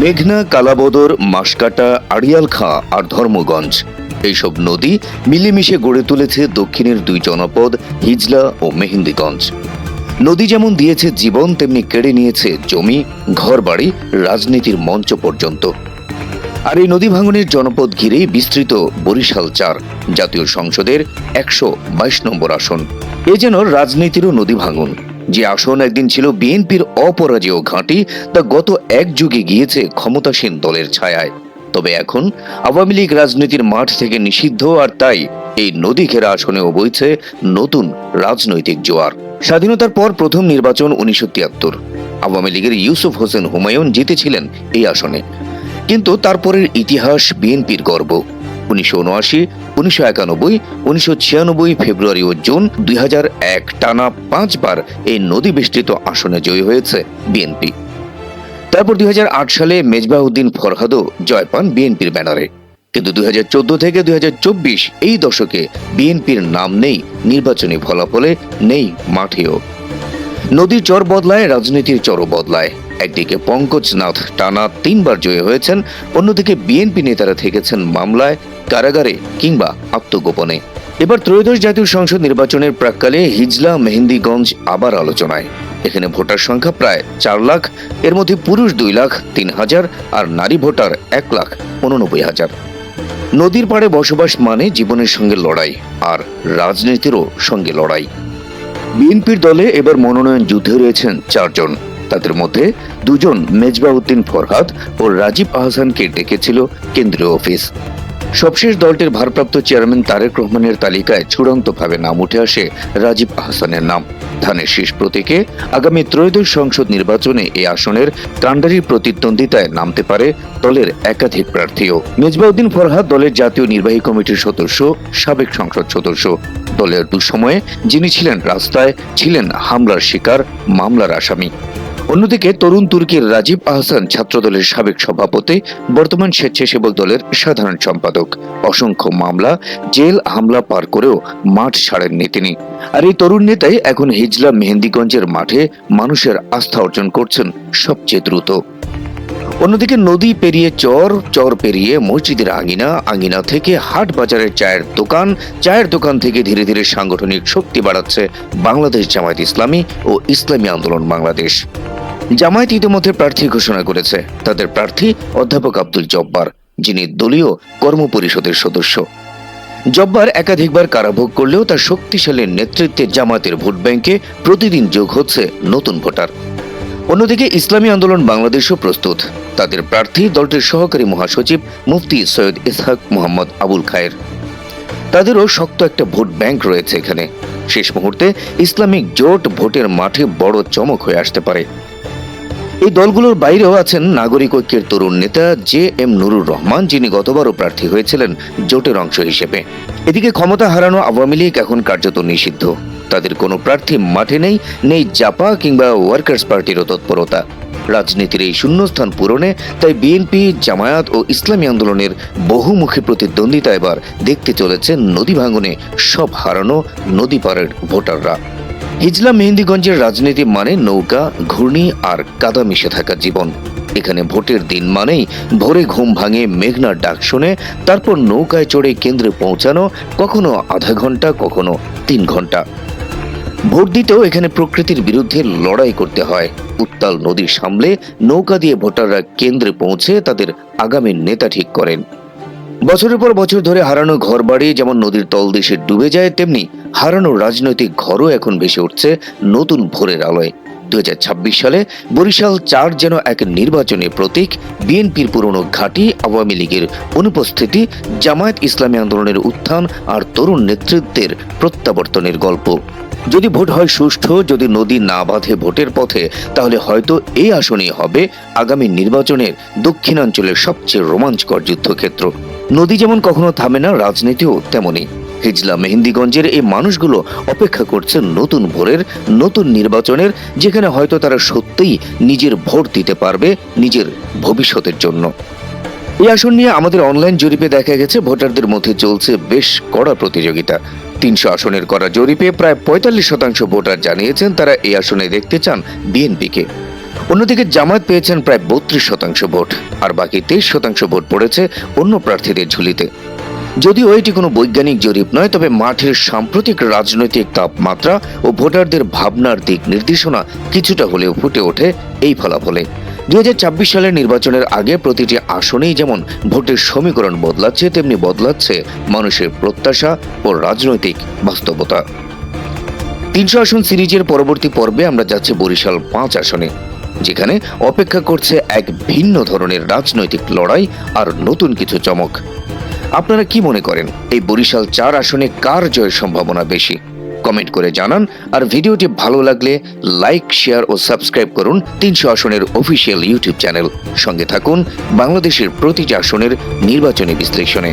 মেঘনা, কালাবদর মাসকাটা আড়িয়ালখাঁ আর ধর্মগঞ্জ। এইসব নদী মিলেমিশে গড়ে তুলেছে দক্ষিণের দুই জনপদ, হিজলা ও মেহেন্দিগঞ্জ। নদী যেমন দিয়েছে জীবন, তেমনি কেড়ে নিয়েছে জমি, ঘরবাড়ি, রাজনীতির মঞ্চ পর্যন্ত। আর এই নদী ভাঙনের জনপদ ঘিরেই বিস্তৃত বরিশাল চার, জাতীয় সংসদের একশো বাইশ নম্বর আসন। এ যেন রাজনীতিরও নদী ভাঙন। যে আসন একদিন ছিল বিএনপির অপরাজেয় ঘাঁটি, তা গত এক যুগে গিয়েছে ক্ষমতাসীন দলের ছায়ায়। তবে এখন আওয়ামী লীগ রাজনীতির মাঠ থেকে নিষিদ্ধ, আর তাই এই নদী ঘেরা আসনেও বইছে নতুন রাজনৈতিক জোয়ার। স্বাধীনতার পর প্রথম নির্বাচন উনিশশো তিয়াত্তর। আওয়ামী লীগের ইউসুফ হোসেন হুমায়ুন জিতেছিলেন এই আসনে। কিন্তু তারপরের ইতিহাস বিএনপির গর্ব। উনিশশো উনআশি, উনিশশো একানব্বই, উনিশশো ছিয়ানব্বই ফেব্রুয়ারি ও জুন দুই টানা পাঁচবার এই নদী বেষ্টিত আসনে জয়ী হয়েছে বিএনপি। তারপর দুই হাজার আট সালে মেজবাউদ্দিন ফরহাদও জয় পান বিএনপির ব্যানারে। কিন্তু দুই হাজার চোদ্দ থেকে দুই হাজার চব্বিশ এই দশকে বিএনপির নাম নেই, নির্বাচনী ফলাফলে নেই মাঠেও। নদীর চর বদলায়, রাজনীতির চরও বদলায়। একদিকে পঙ্কজনাথ টানা তিনবার জয়ী হয়েছেন, অন্যদিকে বিএনপি নেতারা থেকেছেন মামলায় কারাগারে কিংবা আত্মগোপনে। এবার ত্রয়োদশ জাতীয় সংসদ নির্বাচনের প্রাককালে হিজলা মেহেন্দিগঞ্জ আবার আলোচনায়। এখানে ভোটার সংখ্যা প্রায় চার লাখ, এর মধ্যে পুরুষ দুই লাখ, তিন হাজার আর নারী ভোটার এক লাখ উননব্বই হাজার। নদীর পাড়ে বসবাস মানে জীবনের সঙ্গে লড়াই, আর রাজনীতিরও সঙ্গে লড়াই। বিএনপির দলে এবার মনোনয়ন যুদ্ধে রয়েছেন চারজন। তাদের মধ্যে দুজন মেজবাউদ্দিন ফরহাদ ও রাজীব আহসানকে ডেকেছিল কেন্দ্রীয় অফিস। সবশেষ দলটির ভারপ্রাপ্ত চেয়ারম্যান তারেক রহমানের তালিকায় চূড়ান্তভাবে নাম উঠে আসে রাজীব আহসানের নাম। ধানের শেষ প্রতীকে আগামী ত্রয়োদশ সংসদ নির্বাচনে এই আসনের কাণ্ডারি প্রতিদ্বন্দ্বিতায় নামতে পারে দলের একাধিক প্রার্থীও। মেজবাউদ্দিন ফরহাদ দলের জাতীয় নির্বাহী কমিটির সদস্য, সাবেক সংসদ সদস্য। দলের দুঃসময়ে যিনি ছিলেন রাস্তায়, ছিলেন হামলার শিকার, মামলার আসামি। অন্যদিকে তরুণ তুর্কির রাজীব আহসান ছাত্রদলের সাবেক সভাপতি, বর্তমান স্বেচ্ছাসেবক দলের সাধারণ সম্পাদক। অসংখ্য মামলা, জেল, হামলা পার করেও মাঠ ছাড়েননি তিনি। আর এই তরুণ নেতাই এখন হিজলা মেহেন্দিগঞ্জের মাঠে মানুষের আস্থা অর্জন করছেন সবচেয়ে দ্রুত। অন্যদিকে নদী পেরিয়ে চর চর পেরিয়ে মসজিদের আঙিনা আঙিনা থেকে হাট বাজারের চায়ের দোকান চায়ের দোকান থেকে ধীরে ধীরে সাংগঠনিক শক্তি বাড়াচ্ছে বাংলাদেশ জামায়াত ইসলামী ও ইসলামী আন্দোলন বাংলাদেশ। জামায়াত ইতিমধ্যে প্রার্থী ঘোষণা করেছে। তাদের প্রার্থী অধ্যাপক আব্দুল জব্বার, যিনি দলীয় কর্মপরিষদের সদস্য। জব্বার একাধিকবার কারাভোগ করলেও তার শক্তিশালী নেতৃত্বে জামাতের ভোট ব্যাংকে প্রতিদিন যোগ হচ্ছে নতুন ভোটার। অন্যদিকে ইসলামী আন্দোলন বাংলাদেশও প্রস্তুত। তাদের প্রার্থী দলটির সহকারী মহাসচিব মুফতি সৈয়দ ইসহাক মোহাম্মদ আবুল খায়ের। তাদেরও শক্ত একটা ভোট ব্যাংক রয়েছে এখানে। শেষ মুহূর্তে ইসলামিক জোট ভোটের মাঠে বড় চমক হয়ে আসতে পারে। এই দলগুলোর বাইরেও আছেন নাগরিক ঐক্যের তরুণ নেতা জে এম নুরুর রহমান, যিনি গতবারও প্রার্থী হয়েছিলেন জোটের অংশ হিসেবে। এদিকে ক্ষমতা হারানো আওয়ামী লীগ এখন কার্যত নিষিদ্ধ। তাদের কোনো প্রার্থী মাঠে নেই নেই জাপা কিংবা ওয়ার্কার্স পার্টিরও তৎপরতা। রাজনীতির এই শূন্যস্থান পূরণে তাই বিএনপি, জামায়াত ও ইসলামী আন্দোলনের বহুমুখী প্রতিদ্বন্দ্বিতা এবার দেখতে চলেছে নদী ভাঙনে সব হারানো নদী পাড়ের ভোটাররা। হিজলা মেহেন্দিগঞ্জের রাজনীতি মানে নৌকা, ঘূর্ণি আর কাদা মিশে থাকা জীবন। এখানে ভোটের দিন মানেই ভোরে ঘুম ভাঙে মেঘনার ডাক শুনে, তারপর নৌকায় চড়ে কেন্দ্রে পৌঁছানো, কখনো আধা ঘণ্টা, কখনো তিন ঘণ্টা। ভোট দিতেও এখানে প্রকৃতির বিরুদ্ধে লড়াই করতে হয়। উত্তাল নদী সামলে নৌকা দিয়ে ভোটাররা কেন্দ্রে পৌঁছে তাদের আগামী নেতা ঠিক করেন। বছরের পর বছর ধরে হারানো ঘরবাড়ি যেমন নদীর তলদেশে ডুবে যায়, তেমনি হারানো রাজনৈতিক ঘরও এখন ভেসে উঠছে নতুন ভোরের আলোয়। দু হাজার ছাব্বিশ সালে বরিশাল চার যেন এক নির্বাচনী প্রতীক, বিএনপির পুরনো ঘাঁটি, আওয়ামী লীগের অনুপস্থিতি, জামায়াত ইসলামী আন্দোলনের উত্থান আর তরুণ নেতৃত্বের প্রত্যাবর্তনের গল্প। যদি ভোট হয় সুষ্ঠু, যদি নদী না বাঁধে ভোটের পথে, তাহলে হয়তো এই আসনই হবে আগামী নির্বাচনের দক্ষিণাঞ্চলের সবচেয়ে রোমাঞ্চকর যুদ্ধক্ষেত্র। নদী যেমন কখনো থামে না, রাজনীতিও তেমনই। হিজলা মেহেন্দিগঞ্জের এই মানুষগুলো অপেক্ষা করছে নতুন ভোরের, নতুন নির্বাচনের, যেখানে হয়তো তারা সত্যিই নিজের ভোট দিতে পারবে নিজের ভবিষ্যতের জন্য। এই আসন নিয়ে আমাদের অনলাইন জরিপে দেখা গেছে, ভোটারদের মধ্যে চলছে বেশ কড়া প্রতিযোগিতা। তিনশো আসনের করা জরিপে প্রায় পঁয়তাল্লিশ শতাংশ ভোটার জানিয়েছেন তারা এই আসনে দেখতে চান বিএনপিকে। অন্যদিকে জামায়াত পেয়েছেন প্রায় বত্রিশ শতাংশ ভোট, আর বাকি তেইশ শতাংশ ভোট পড়েছে অন্য প্রার্থীদের ঝুলিতে। যদিও এটি কোনো বৈজ্ঞানিক জরিপ নয়, তবে মাঠের সাম্প্রতিক রাজনৈতিক তাপমাত্রা ও ভোটারদের ভাবনার দিক নির্দেশনা কিছুটা হলেও ফুটে ওঠে এই ফলাফলে। দু হাজার ছাব্বিশ সালের নির্বাচনের আগে প্রতিটি আসনেই যেমন ভোটের সমীকরণ বদলাচ্ছে, তেমনি বদলাচ্ছে মানুষের প্রত্যাশা ও রাজনৈতিক বাস্তবতা। তিনশো আসন সিরিজের পরবর্তী পর্বে আমরা যাচ্ছি বরিশাল পাঁচ আসনে, যেখানে অপেক্ষা করছে এক ভিন্ন ধরনের রাজনৈতিক লড়াই আর নতুন কিছু চমক। আপনারা কি মনে করেন? এই বরিশাল চার আসনে কার জয়ের সম্ভাবনা বেশি? কমেন্ট করে জানান, আর ভিডিওটি ভালো লাগলে লাইক, শেয়ার ও সাবস্ক্রাইব করুন তিনশো আসনের অফিসিয়াল ইউটিউব চ্যানেল। সঙ্গে থাকুন বাংলাদেশের প্রতিটি আসনের নির্বাচনী বিশ্লেষণে।